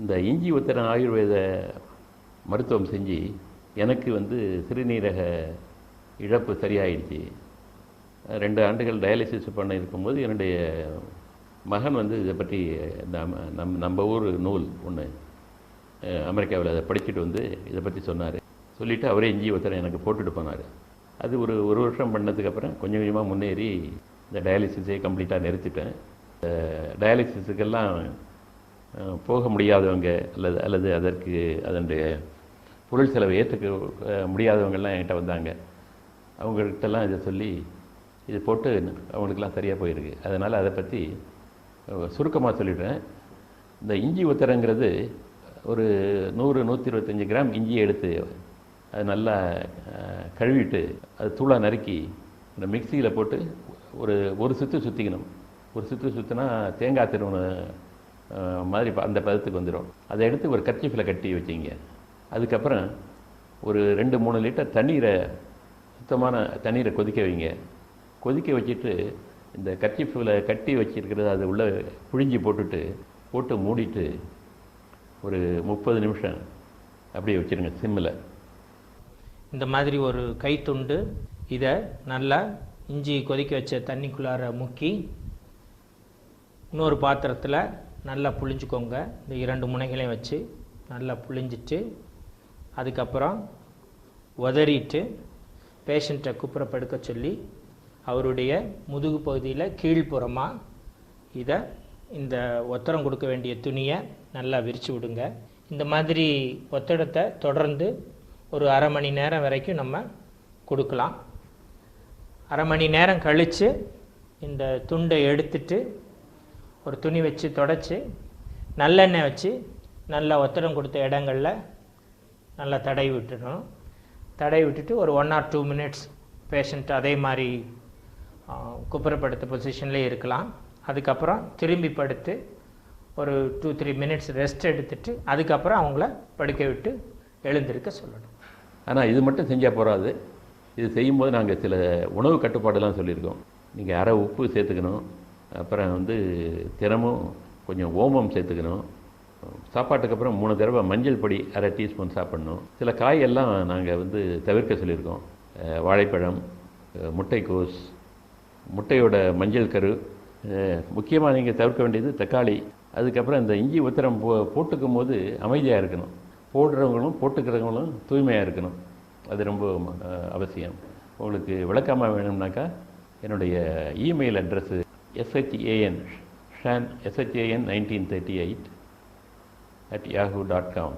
இந்த இஞ்சி உத்தரன் ஆயுர்வேத மருத்துவம் செஞ்சு எனக்கு வந்து சிறுநீரக இழப்பு சரியாயிடுச்சு. ரெண்டு ஆண்டுகள் டயாலிசிஸ் பண்ண இருக்கும்போது என்னுடைய மகன் வந்து இதை பற்றி நம்ம நம் நம்ம ஊர் நூல் ஒன்று அமெரிக்காவில் அதை படிச்சுட்டு வந்து இதை பற்றி சொன்னார். சொல்லிவிட்டு அவரே இஞ்சி உத்தரம் எனக்கு போட்டுட்டு போனார். அது ஒரு ஒரு வருஷம் பண்ணதுக்கப்புறம் கொஞ்சம் கொஞ்சமாக முன்னேறி இந்த டயாலிசிஸை கம்ப்ளீட்டாக நிறுத்திட்டேன். டயாலிசிஸுக்கெல்லாம் போக முடியாதவங்க அல்லது அல்லது அதற்கு அதனுடைய பொருள் செலவை ஏற்றுக்க முடியாதவங்கள்லாம் என்கிட்ட வந்தாங்க. அவங்கள்ட்டெல்லாம் இதை சொல்லி இது போட்டு அவங்களுக்கெல்லாம் சரியாக போயிருக்கு. அதனால் அதை பற்றி சுருக்கமாக சொல்லிடுறேன். இந்த இஞ்சி உத்தரங்கிறது ஒரு நூறு நூற்றி இருபத்தஞ்சி கிராம் இஞ்சியை எடுத்து அது நல்லா கழுவிட்டு அது தூளாக நறுக்கி இந்த மிக்சியில் போட்டு ஒரு ஒரு சுற்று சுற்றிக்கணும் ஒரு சுற்று சுற்றினா தேங்காய் திருவண மாதிரி அந்த பதத்துக்கு வந்துடும் அதை எடுத்து ஒரு கர்ச்சீஃபில் கட்டி வச்சிங்க. அதுக்கப்புறம் ஒரு ரெண்டு மூணு லிட்டர் தண்ணீரை சுத்தமான தண்ணீரை கொதிக்க வைங்க. கொதிக்க வச்சுட்டு இந்த கர்ச்சீஃபில் கட்டி வச்சிருக்கிறத அது உள்ளே புழிஞ்சி போட்டுட்டு போட்டு மூடிட்டு ஒரு முப்பது நிமிஷம் அப்படியே வச்சிருங்க சிம்மில். இந்த மாதிரி ஒரு கைத்துண்டு இதை நல்லா இஞ்சி கொதிக்க வச்ச தண்ணிக்குள்ளார முக்கி இன்னொரு பாத்திரத்தில் நல்லா புழிஞ்சுக்கோங்க. இந்த இரண்டு முனைகளையும் வச்சு நல்லா புழிஞ்சிட்டு அதுக்கப்புறம் உதறிட்டு பேஷண்ட்டை குப்புற படுக்க சொல்லி அவருடைய முதுகு பகுதியில் கீழ்ப்புறமாக இதை இந்த ஒத்தடம் கொடுக்க வேண்டிய துணியை நல்லா விரித்து விடுங்க. இந்த மாதிரி ஒத்தடத்தை தொடர்ந்து ஒரு அரை மணி நேரம் வரைக்கும் நம்ம கொடுக்கலாம். அரை மணி நேரம் கழித்து இந்த துண்டை எடுத்துட்டு ஒரு துணி வச்சு தொடச்சி நல்லெண்ணெய் வச்சு நல்லா ஒத்தடம் கொடுத்த இடங்களில் நல்லா தடவி விட்டுடணும். தடை விட்டுட்டு ஒரு one or two minutes patient அதே மாதிரி குப்புறப்படுத்த பொசிஷன்லேயே இருக்கலாம். அதுக்கப்புறம் திரும்பி படுத்து ஒரு டூ த்ரீ மினிட்ஸ் ரெஸ்ட் எடுத்துட்டு அதுக்கப்புறம் அவங்கள படுக்க விட்டு எழுந்திருக்க சொல்லணும். ஆனால் இது மட்டும் செஞ்சால் போகாது இது செய்யும்போது நாங்கள் சில உணவு கட்டுப்பாடெல்லாம் சொல்லியிருக்கோம். நீங்கள் அரை உப்பு சேர்த்துக்கணும். அப்புறம் வந்து தினமும் கொஞ்சம் ஓமம் சேர்த்துக்கணும். சாப்பாட்டுக்கு அப்புறம் மூணு தடவை மஞ்சள் பொடி அரை டீஸ்பூன் சாப்பிடணும். சில காயெல்லாம் நாங்கள் வந்து தவிர்க்க சொல்லியிருக்கோம். வாழைப்பழம் முட்டைக்கோஸ் முட்டையோட மஞ்சள் கரு முக்கியமாக நீங்கள் தவிர்க்க வேண்டியது தக்காளி. அதுக்கப்புறம் இந்த இஞ்சி உத்திரம் போ போட்டுக்கும் போது அமைதியாக இருக்கணும். போடுறவங்களும் போட்டுக்கிறவங்களும் தூய்மையாக இருக்கணும். அது ரொம்ப அவசியம். உங்களுக்கு விளக்கமாக வேணும்னாக்கா என்னுடைய email address SHAN, SHAN, SHAN 1938 at yahoo.com.